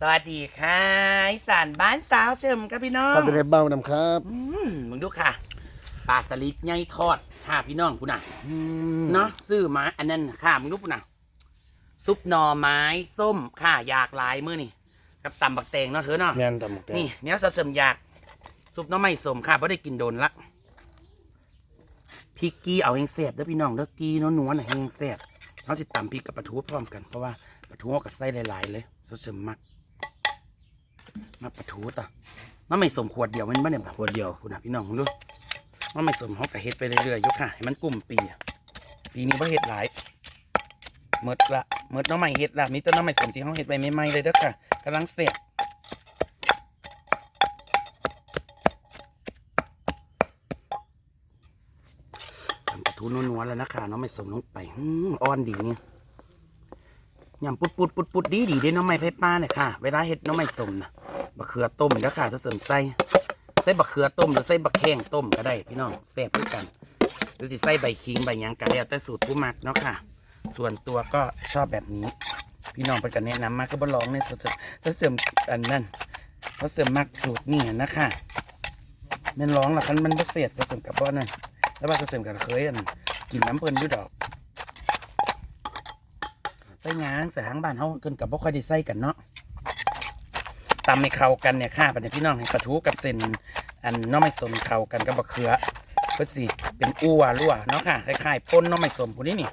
สวัสดีค่ะอีสานบ้านสาวเชิมครับพี่น้องครับจะได้เบ้านำครับอืมมึงดูค่ะปลาสลิดไงทอดค่ะพี่น้องคุณน่ะอืมเนาะซื้อมาอันนั้นน่ะค่ะมึงดูคุณน่ะซุปหน่อไม้ส้มค่ะอยากหลายมื้อนี่กับตำบักแตงเนาะเธอเนาะแม่นตำหมกแตงนี่เนี้ยสะเสริมอยาก ซุปหน้ำไม่สมค่ะเพราะได้กินโดนละพริกกี้เอาเองแสบเด้อพี่น้องเด้อกี้นัวๆน่ะเองแสบเราจะตำพริกกับปลาทูพร้อมกันเพราะว่าปลาทูเอากับไส้หลาย ๆ เลยสะเสริมมัก มาปลาทูต่อน้ำไม่สมขวดเดียวมันไม่เนี่ยบขวดเดียวคุณพี่น้องคุณดูน้ำไม่สมเขากะเฮ็ดไปเรื่อยๆยกค่ะให้มันกลุ่มปีอะปีนี้ว่าเฮ็ดหลายเมดละเมดน้องใหม่เฮ็ดละมีต้นน้องใหม่สมที่เขาเฮ็ดไปใหม่ๆเลยเด้อค่ะกำลังเสร็จทำปลาทูนัวๆแล้วนะคะน้องไม่สมลงไปอืมอ่อนดีเนี่ยยำปุดปุดปุดปุดดีดีเด้น้องไม่ไผ่ป้าเนี่ยค่ะ เวลาเห็ดน้องไม่สมนะ บะเขือต้มแล้วค่ะจะเสริมไส้ใส่บะเขือต้มหรือใส่บะแข้งต้มก็ได้พี่น้องแซ่บด้วยกัน หรือสิใส่ใบขิงใบยังก็แล้วแต่สูตรผู้มักเนาะค่ะ ส่วนตัวก็ชอบแบบนี้ พี่น้องเป็นกันแนะนำมากก็บ่ลองเนี่ยจะจะเสริมอันนั่นเขาเสริมมักสูตรนี่นะคะแมันร้องหรอคันมันบ่เสียดผสมกับบ่นั่นแล้วว่าก็เสริมกันเคยอันกินน้ำเพิ่นอยู่ดอกใส่งางใส่หางบ้านเฮาเกินกับบ่ค่อยได้ใส่กันเนาะ ตำให้เข้ากันเนี่ยค่ะบัดนี้พี่น้องให้กระทูกับเส้นอันน้อไม่สมเข้ากันกับบักเขือก็สิเป็นอั่วรั่วเนาะค่ะคล้ายๆป่นน้อไม่สมพวกนี้นี่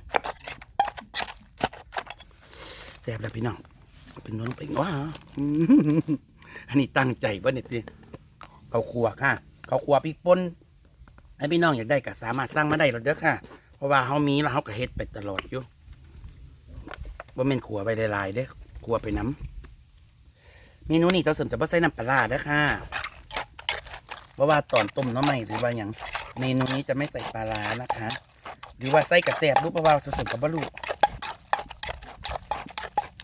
แซ่บแล้วพี่น้อง เป็นน้องเป็นว้าอันนี้ตั้งใจบ่เนี่ยสิเขาครัวค่ะ เขาครัวพริกป่นให้พี่น้องอยากได้ก็สามารถสร้างมาได้หรอเด้อค่ะ เพราะว่าเฮามีแล้วเฮาก็เฮ็ดไปตลอดอยู่ว่าเม่นขัวไปหลายๆเด้อขัวไปน้ำ เมนูนี้เราเสริมจะบ่ใส่น้ำปลาร้าด้ค่ะเพราะว่าตอนต้มน้ำใหม่หรือว่าอย่างเมนูนี้จะไม่ใส่ปลาร้านะคะ หรือว่าใส่กระแสบรูปเพราะว่าเสริมกับบะลูก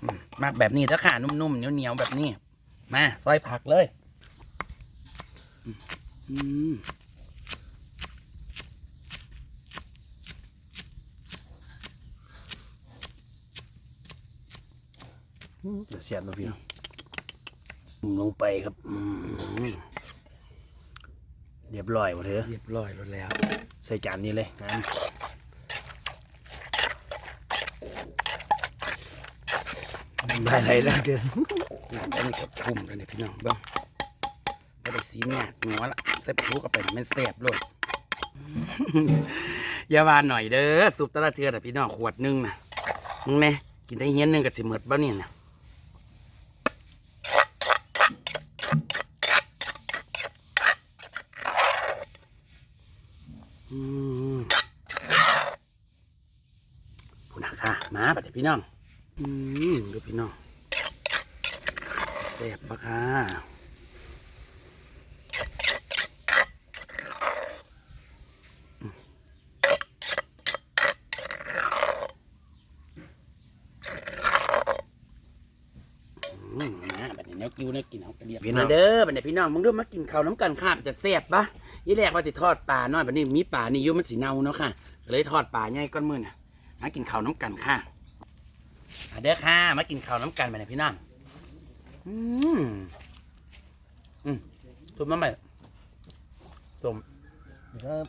อืมากแบบนี้เด้อค่ะ นุ่มๆเหนียวๆแบบนี้ มาซอยผักเลยอืมอืมเดี๋ยวเสียบนะพี่น้องจุ่ม ลงไปครับอืมเรียบร้อยหมดเถอะเรียบร้อยแล้วแล้ว ใส่จานนี้เลยงานได้ไรแล้วเกินอันนี้ก็ทุ่มเลยเนี่ยพี่น้องเบ้างก็ได้สีเนี่ยหัวละใส่ปลาทูกับเป็นมันแซ่บเลยอย่าว่าหน่อยเด้อสุปแตะละเทือแต่ะพี่น้องขวดหนึงนะมึงแม่กินได้เฮี้ยนหนึงกับสิหมดบ้าเนี่ยนะอืม พูดนะค่ะมาบัดเดี๋ยวพี่น้อง อืมดูพี่น้องแซ่บปะค่ะอืมนะบัดนี้เนี้ยกิ้วเนี่ยกินเอากระเดียบมาเด้อบัดนี้พี่น้องมึงดูมากินข้าวน้ำกันค่ะมันจะแซ่บปะยี่แรกว่าจะทอดปลาน้อยบัดนี้มีปลานี่อยุ่มันสีเน่าเนาะค่ะก็เลยทอดปลาใหญ่ก้อนมือน่ะ มากินข้าวน้ำกันค่ะมาเด้อค่ะ มากินข้าวน้ำกันไปนะพี่น้องอืมอืมตุ่มน้ำไปตุ่มครับ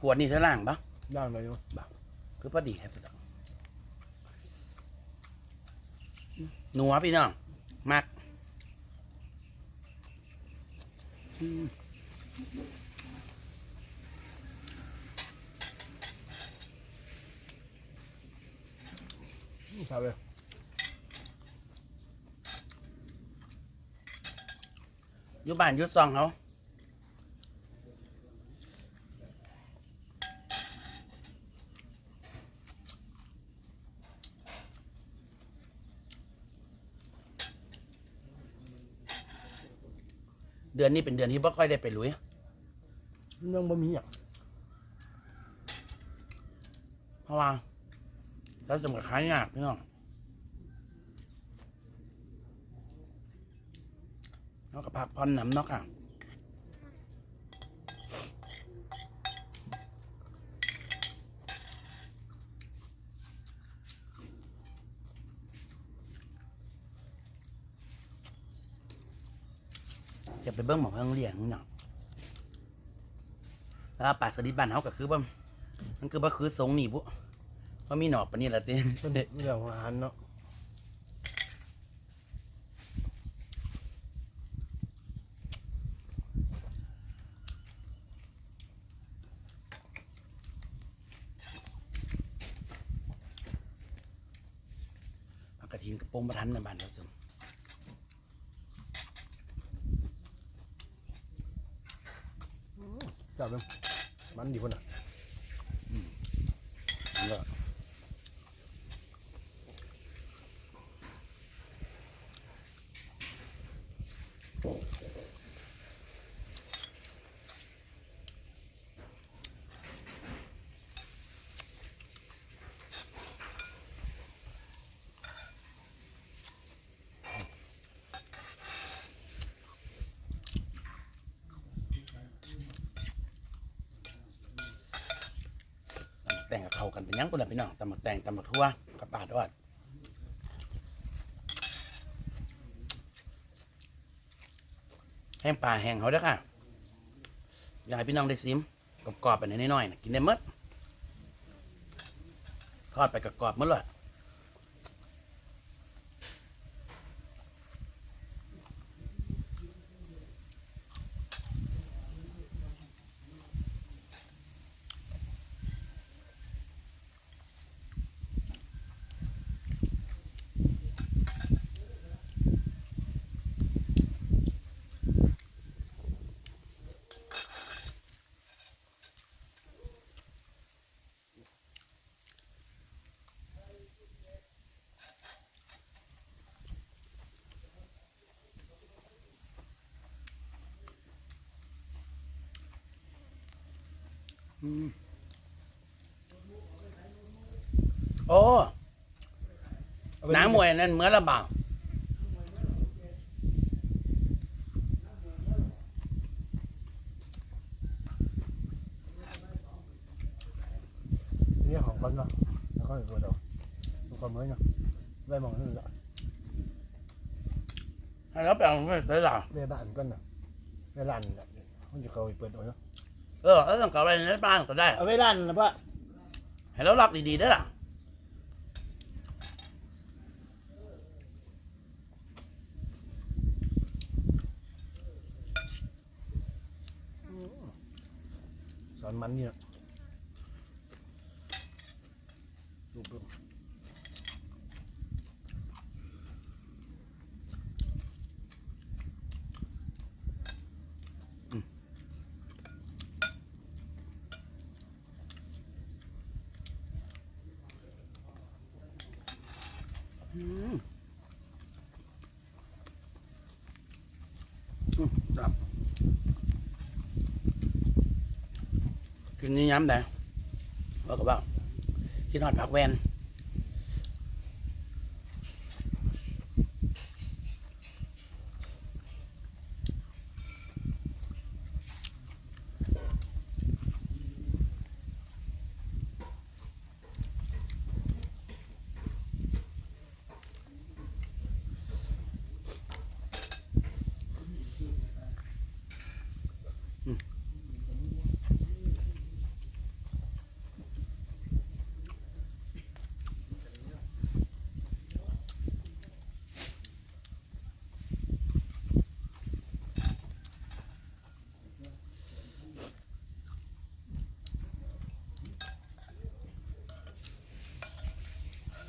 ขวดนี่เท่าล่างปะย่างไปอยู่คือพอดีแค่สุดอก หนัวพี่น้องมักอืมครับเลยอยู่บ้านอยู่ซองเขา อนนี้เป็นเดือนที่บ่ค่อยได้ไปลุยยังบ่มีอะเพราะว่าเราสมกับขายยากพี่น้องเขาก็ก็พักผ่อนน้ำเนาะค่ะ จะไปเบิ้งหมอเพิ่งเลี้ยงเนาะแล้วปลาสลิดบ้านเขาก็คือว่ามันคือว่าคือทรงนี่บุเพราะมีหนอกปานนี้แหละติเป็นเรื่องของอาหารเนาะผักกระถินกระโปรงประทันในบ้านเราซึม จับเลยมันดีคนอะ แล้วก็ตำบั กแต่งกับเขากันเป็นยังกูเละพี่น้องตำบักแต่งตำบักทั่วกระปาดอดแห้งป่าแห้งเขาเด้อค่ะอยากให้พี่น้องได้ซิมกรอบๆไปหน้อยๆนะกินได้เมดทอดไปกับกรอบหมดเลย โอ้หนังมวยนั่นเหมือนละบ่าวนี่ของกันเนาะแล้วก็ตัวเราดูความเหมือนเนาะได้มองนั่นแหละให้เราไปเอาไปใส่หล่ะได้บ้านกันเนาะได้ร้านน่ะมันจะเข้าไปเปิดเอาเนาะ เออเออต้องเก่าไปในบ้านก็ได้เอาไว้ร้านนะพ่อให้เราล็อกดีๆเด้อล่ะสอนมันนี่เนาะ จับกินนี้ย้ำแต่ว่ากับว่ากินอดผักแวน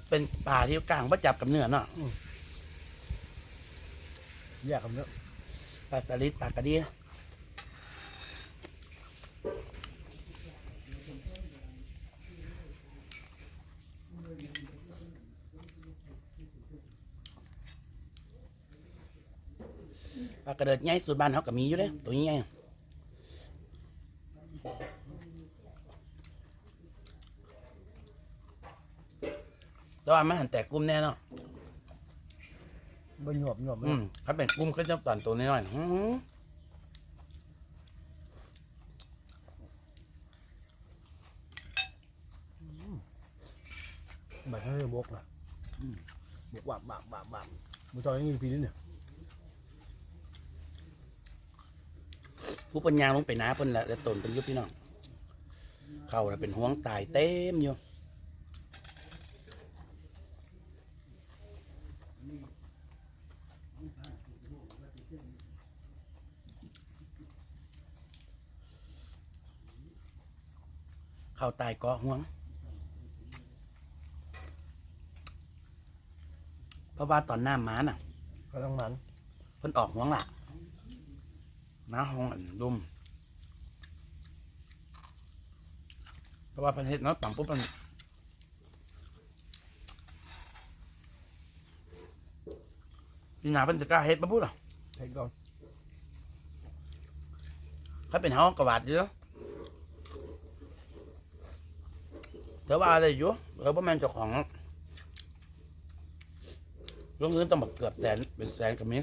เป็นป่าที่กลางประจับกับเนื้อเนาะแยกกันเนาะปลาสลิดปลากระเดีย ปลากระเดิดใหญ่สุดบ้านเขาก็มีอยู่เลยตัวใหญ่แต่ว่ามันหันแตกกลุ่มแน่เนาะบ่หยวบหยวบเลอืยมถ้าเป็นกุ้งก็จะตอนตัวน้อยๆอื้อหือแบบให้บกนะบกบาบบาบบาบบาบมือจอยนี่พีนี่เนี่ย ผู้ปัญญางลงไปน้าเพิ่นละแล้วตนเป็นอยุพี่น้องเขาน่ะเป็นห่วงตายเต็มอยู่เข้าตายเกาะห่วง เพราะว่าตอนหน้าม้าน่ะ ก็ต้องมันเพิ่นออกห่วงละ น้าห้องอันดุมเพราะว่าประเทศเนาะปังปุ๊บมันพี่นาเพิ่นจะกล้าเฮ็ดปะพูดหรอใช้ก่อนเขาเป็นเฮากระวาดอยู่เนาะแต่ว่าอะไรอยู่เราบ่แม่นเจ้าของลงเงินต้องแบบเกือบแสนเป็นแสนกับมี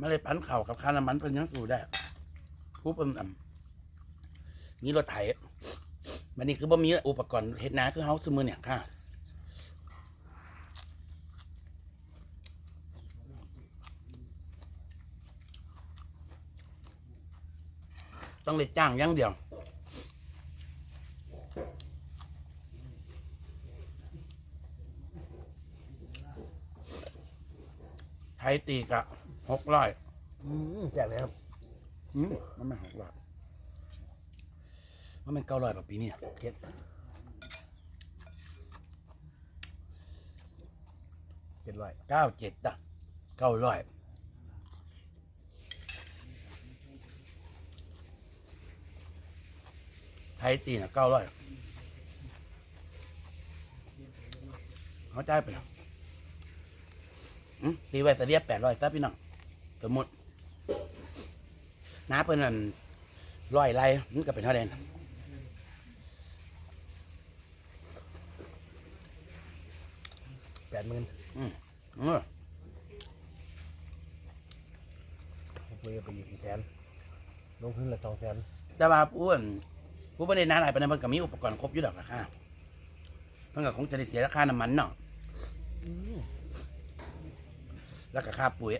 มาเลยปั้นเข่ากับคาน้ำมันเป็นยังสู้ได้ผู้เป็นอ่ำนี่รถไถมันนี่คือบ่มีอุปกรณ์เฮ็ดนาคือเฮาซื้อมือเนี่ยค่ะต้องเลยจ้างอย่างเดียวไทยตีกะ หกร้อยอืมแจกเลยครับอืมมันไม่หกร้อยมันเป็นเก้าร้อยแบบปีนี้เก็ดเจ็ดร้อยเก้าเจ็ดจ้ะเก้าร้อยไทยตีน่ะเก้าร้อยเขาจ่ายไปแล้วอืมตีไว้แต่เรียบแปดร้อยซะพี่น้อง สมมติน้าเพิ่นนั่นร้อยไรมันก็เป็นเท่าเดนแปดหมื่นเออคุยไปอยู่กี่แสนลงทุนละสองแสนแต่ว่าผู้อั่นผู้ประเด็นนั้นหลายประเด็นมันก็มีอุปกรณ์ครบอยู่ดอกราคาเพิ่นก็คงจะได้เสียราคาน้ำมันเนาะแล้วก็ค่าปุ๋ย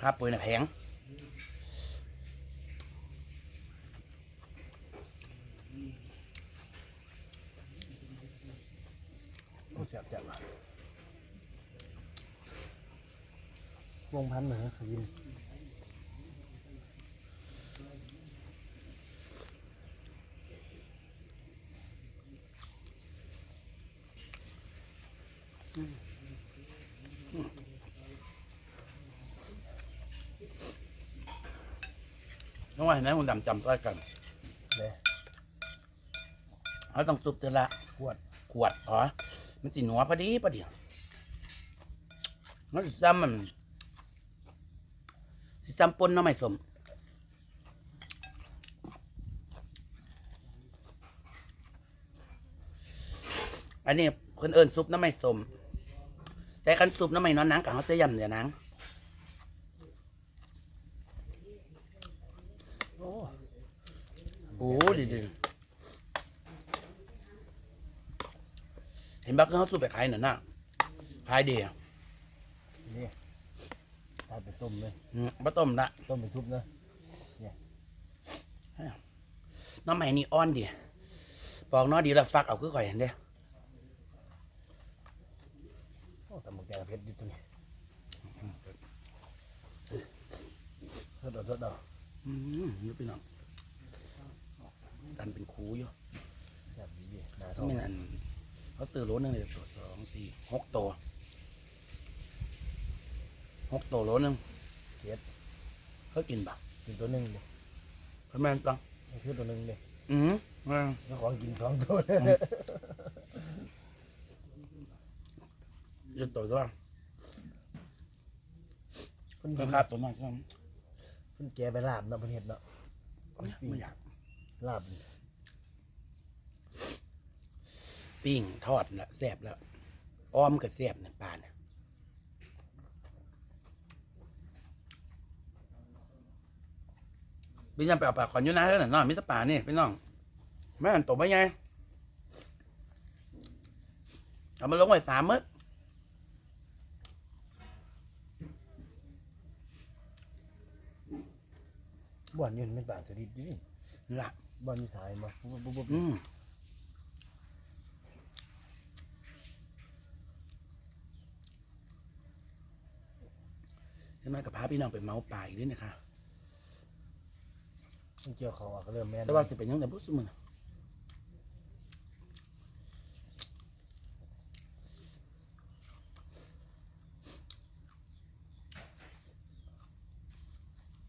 ค่าปุ๋ยน่ะแพงโอ้แสบแสบว่ะวงพันเหรอยิน น้องว่าเห็นไหมคุณดำจำต้อยกันเลยเขาต้องซุปเดือนละขวดขวดอ๋อมันสีหนัวพอดีพอดีมันสิซ้ำมันสิซ้ำปนเน้ำไม่สมอันนี้คนเอิญซุปน้ำไม่สมแต่คันซุปน้ำไม่นอนหนังกับเขาจะยำเดี๋ยวหนัง โอ้ โอ้ดีดีเห็นบักเขาซุปไปขายหน่ะนะขายดีอะนี่ตายไปต้มเลยอืมบะต้มละต้มไปซุปนะน้ำใหม่นี่อ่อนดีปอกเน้อดีแล้วฟักเอาคือข่อยเห็นเด้โอ้แต่หมึกแกงเผ็ดอยู่ตัวนี้สดเอาสดเอาอืมนี่พี่น้อง สันเป็นคูอยู่แซ่บดีหนาทเขาองไม่นั่นเขาตื่นโลนึงเลยตัวสองสี่หกตัวหกตัวโลนึงเก็ดเขากินบักกินตัวหนึ่งเลยเขาแม่นตังซื้อตัวหนึ่งเลยอืมอืมแล้วของกินสองตัวยืนตัวตัวคนก็กินคาบตัวนั้นใช่ไหมมันแกไปลาบเนาะเพิ่นเฮ็ดเนาะไม่อยาก ลาบปิ้งทอดละแซ่บแล้วอ้อมก็แซ่บนะปลาเนี่ยพี่ยังไปเอาปลาขอนอยู่นะเท่านั้นน้องมิตรป่านี่พี่น้องแม่นตกไปไงเอามาลงไว้สามมื้อบ่อนยืนเป็นป่าสดิด ดิละบ่อนมีสายมาปุ๊บปุ๊บปุ๊บอืมใช่ไหมกับพาพี่น้องไปเมาป่าอีกด้วยนะคะ มันเกี่ยวเขาอะก็เริ่มแม่นแต่ว่าสิเป็นยังไงบุษมือ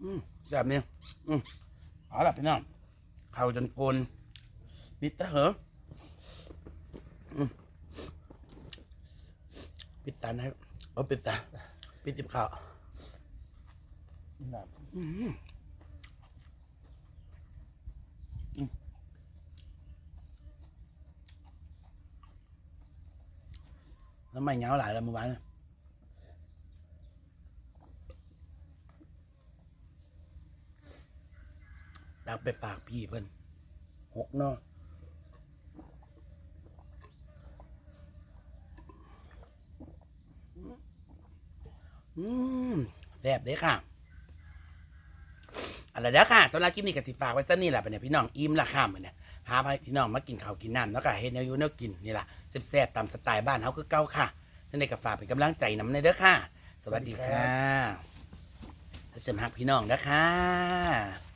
อืมแซ่บเนี่ยอืมเอาล่ะพี่น้อง เข้าจนโกนปิดตาเหรออืมปิดตาให้เอาปิดตาปิดจิบข้าวน้อืมอืมแล้วไม่เหงาหลายแล้วเมื่อวานน่ะ ตักไปฝากพี่เพิ่นหกเนาะอืมแซ่บเด้ค่ะอะไรเด้อค่ะสำหรับคลิปนี้ก็สิฝากไว้ซะนี่แหละเป็นเนี่ยพี่น้องอิ่มละข้ามเหมือนเนี่ยพาพี่น้องมากินข้าวกินน้ำแล้วก็เฮ็ดแนวอยู่แนวกินนี่แหละแซ่บๆตามสไตล์บ้านเฮาคือเก่าค่ะนั่นเองก็ฝากเป็นกำลังใจนำในเด้อค่ะ สวัสดีค่ะถ้าสมัครพี่น้องเด้อค่ะ